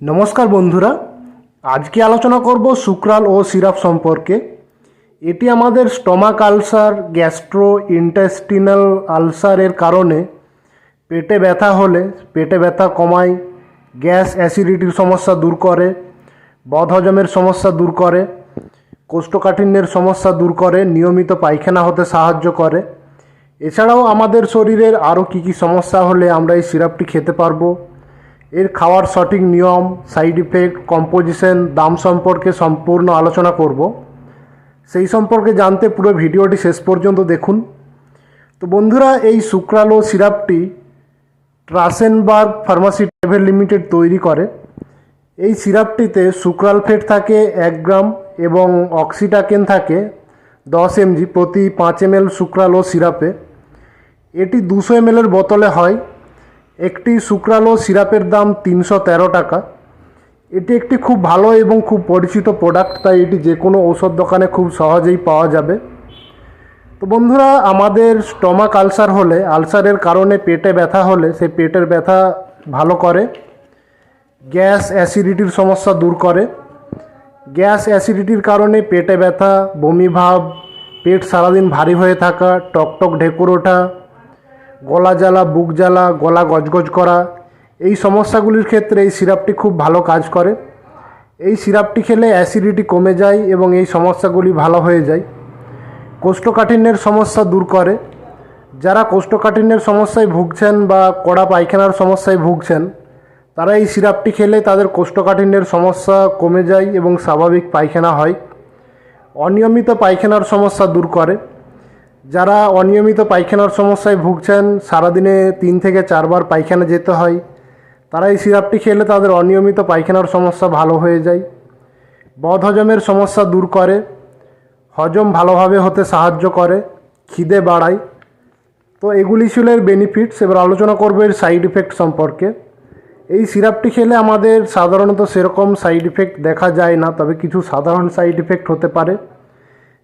নমস্কার বন্ধুরা, আজকে আলোচনা করব শুক্রাল ও সিরাপ সম্পর্কে। এটি আমাদের স্টমাক আলসার, গ্যাস্ট্রো, ইন্টেস্টিনাল আলসারের কারণে পেটে ব্যথা হলে, পেটে ব্যথা কমায়, গ্যাস অ্যাসিডিটির সমস্যা দূর করে, বদহজমের সমস্যা দূর করে, কোষ্ঠকাঠিন্যের সমস্যা দূর করে, নিয়মিত পায়খানা হতে সাহায্য করে। এছাড়াও আমাদের শরীরের আরও কী কী সমস্যা হলে আমরা এই সিরাপটি খেতে পারব এর খাওয়ার সঠিক নিয়ম সাইড ইফেক্ট কম্পোজিশন দাম সম্পর্কে সম্পূর্ণ আলোচনা করব। সেই সম্পর্কে জানতে পুরো ভিডিওটি শেষ পর্যন্ত দেখুন। তো বন্ধুরা, এই শুক্রালো সিরাপটি ট্রাসেনবার্গ ফার্মাসি প্রাইভেট লিমিটেড তৈরি করে। এই সিরাপটিতে শুক্রাল সুক্রালফেট থাকে এক গ্রাম এবং অক্সিটাকেন থাকে দশ এমজি প্রতি পাঁচ এম এল সুক্রালো সিরাপে। এটি দুশো এম এর বোতলে হয়। একটি সুক্রালো সিরাপের দাম তিনশো তেরো টাকা। এটি একটি খুব ভালো এবং খুব পরিচিত প্রোডাক্ট তাই এটি যে কোনো ঔষধ দোকানে খুব সহজেই পাওয়া যাবে। তো বন্ধুরা, আমাদের স্টমাক আলসার হলে আলসারের কারণে পেটে ব্যথা হলে সেই পেটের ব্যথা ভালো করে। গ্যাস অ্যাসিডিটির সমস্যা দূর করে। গ্যাস অ্যাসিডিটির কারণে পেটে ব্যথা, বমি ভাব, পেট সারাদিন ভারী হয়ে থাকা, টকটক ঢেকুর ওঠা গলা জ্বালা, বুক জ্বালা, গলা গজগজ করা, এই সমস্যাগুলির ক্ষেত্রে এই সিরাপটি খুব ভালো কাজ করে। এই সিরাপটি খেলে অ্যাসিডিটি কমে যায় এবং এই সমস্যাগুলি ভালো হয়ে যায়। কোষ্ঠকাঠিন্যের সমস্যা দূর করে। যারা কোষ্ঠকাঠিন্যের সমস্যায় ভুগছেন বা কড়া পায়খানার সমস্যায় ভুগছেন, তারা এই সিরাপটি খেলে তাদের কোষ্ঠকাঠিন্যের সমস্যা কমে যায় এবং স্বাভাবিক পায়খানা হয়। অনিয়মিত পায়খানার সমস্যা দূর করে। যারা অনিয়মিত পায়খানার সমস্যায় ভুগছেন, সারাদিনে তিন থেকে চারবার পায়খানা যেতে হয়, তারা এই সিরাপটি খেলে তাদের অনিয়মিত পায়খানার সমস্যা ভালো হয়ে যায়। বদহজমের সমস্যা দূর করে, হজম ভালোভাবে হতে সাহায্য করে, খিদে বাড়ায়। তো এগুলি ছিল এর বেনিফিটস এবার আলোচনা করব এর সাইড ইফেক্ট সম্পর্কে। এই সিরাপটি খেলে আমাদের সাধারণত সেরকম সাইড ইফেক্ট দেখা যায় না, তবে কিছু সাধারণ সাইড ইফেক্ট হতে পারে।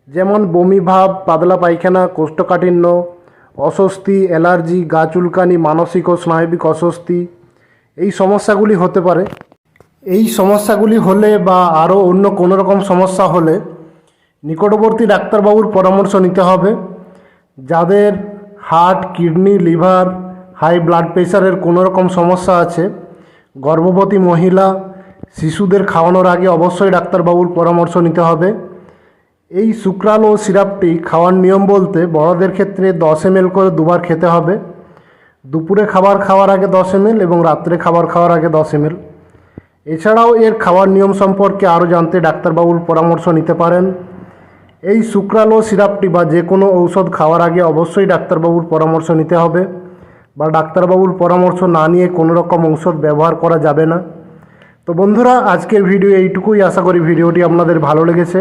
যেমন বমি ভাব, পাতলা পায়খানা, কোষ্ঠকাঠিন্য, অস্বস্তি, অ্যালার্জি, গা চুলকানি, মানসিক ও স্নায়বিক অস্বস্তি। এই সমস্যাগুলি হতে পারে। এই সমস্যাগুলি হলে বা আরও অন্য কোনো রকম সমস্যা হলে নিকটবর্তী ডাক্তারবাবুর পরামর্শ নিতে হবে। যাদের heart, kidney, liver, high blood প্রেশারের কোনো রকম সমস্যা আছে, গর্ভবতী মহিলা, শিশুদের খাওয়ানোর আগে অবশ্যই ডাক্তারবাবুর পরামর্শ নিতে হবে। এই ও সিরাপটি খাওয়ার নিয়ম বলতে বড়দের ক্ষেত্রে দশ এম করে দুবার খেতে হবে। দুপুরে খাবার খাওয়ার আগে দশ এম এবং রাত্রে খাবার খাওয়ার আগে দশ এম এছাড়াও এর খাওয়ার নিয়ম সম্পর্কে আরও জানতে ডাক্তারবাবুর পরামর্শ নিতে পারেন। এই সুক্রাল ও সিরাপটি বা যে কোনো ঔষধ খাওয়ার আগে অবশ্যই ডাক্তারবাবুর পরামর্শ নিতে হবে বা ডাক্তারবাবুর পরামর্শ না নিয়ে কোনো রকম ঔষধ ব্যবহার করা যাবে না। তো বন্ধুরা, আজকের ভিডিও এইটুকুই। আশা করি ভিডিওটি আপনাদের ভালো লেগেছে।